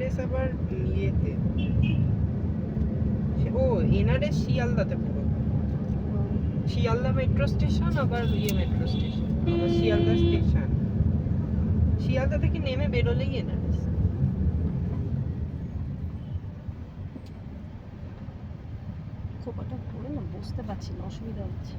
NRS আবার ইয়েতে। ও NRS শিয়ালদাতে পুরো শিয়ালদা মেট্রো স্টেশন আবার ইয়ে metro station Sealdah station Sealdah থেকে নেমে বেরোলেই এনআরএস খোপাটা পরে না বুঝতে পারছি না অসুবিধা হচ্ছে।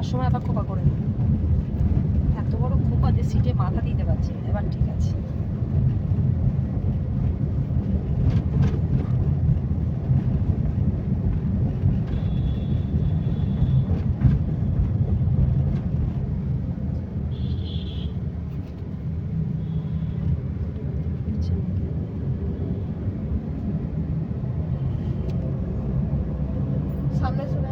নামার সময় আবার খোপা করে দিল। এত বড় খোপা যে সিটে মাথা দিতে পারছি এবার ঠিক আছে। সামনে শুনে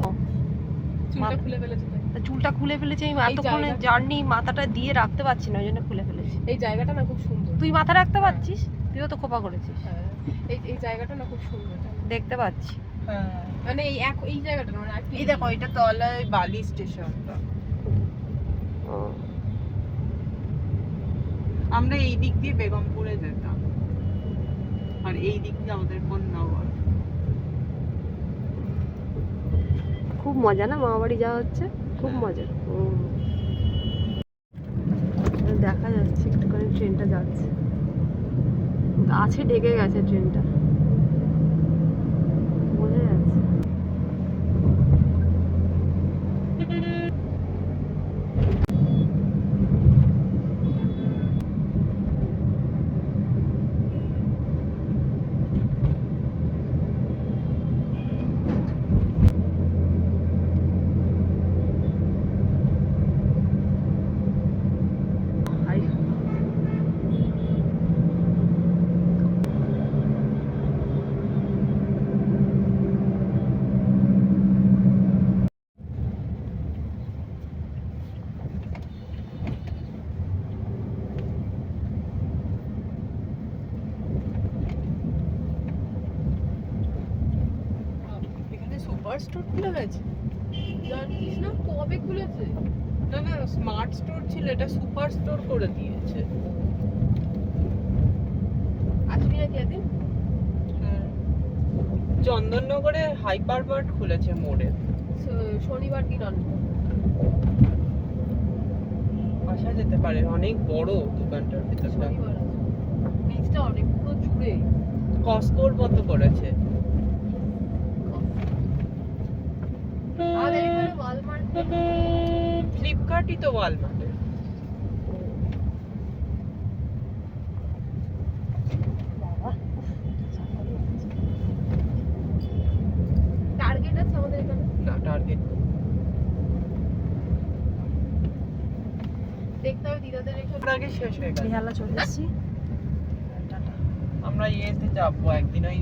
চুলটা খুলে ফেলেছে চুলটা খুলে ফেলেছি আমি এতক্ষণে জার্নি মাথাটা দিয়ে রাখতে পারছি না ওই জন্য খুলে ফেলেছি। এই জায়গাটা না খুব সুন্দর। তুই মাথা রাখতে পারছিস? তুইও তো খোপা করেছিস। হ্যাঁ। এই এই জায়গাটা না খুব সুন্দর। দেখতে পাচ্ছি। হ্যাঁ। মানে এই এক এই জায়গাটা না মানে এই দেখো এটা তলায় বালি স্টেশনটা ও, আমরা এই দিক দিয়ে বেগমপুরে যেতাম। আর এই দিক দিয়ে আমাদের কন্যাগর খুব মজা না মামা বাড়ি যাওয়া হচ্ছে? খুব হ্যাঁ। মজা। দেখা যাচ্ছে একটুখানি ট্রেনটা যাচ্ছে আছে ঢেকে গেছে ট্রেনটা বোঝা যাচ্ছে হাই এখানে সুপার স্টোর খুলে গেছে? জানিস না কবে খুলেছে? না না স্মার্ট স্টোর ছিল এটা সুপার স্টোর করে দিয়েছে। আসবি নাকি একদিন? হ্যাঁ। চন্দননগরে হাইপার মার্ট খুলেছে মোড়ে। শনিবার দিন আসা যেতে পারে অনেক বড় দোকানটার ভেতরটা। অনেক পুরো জুড়ে। কস্কোর মতো করেছে আমাদের এখানে ওয়ালমার্ট ফ্লিপকার্টই তো ওয়ালমার্টের টার্গেট আছে আমাদের এখানে? না টার্গেট দেখতে হবে দিদাদের এখানে। আগে শেষ হয়ে গেল বেহালা চলে এসেছি। আমরা ইয়েতে যাব একদিন ওই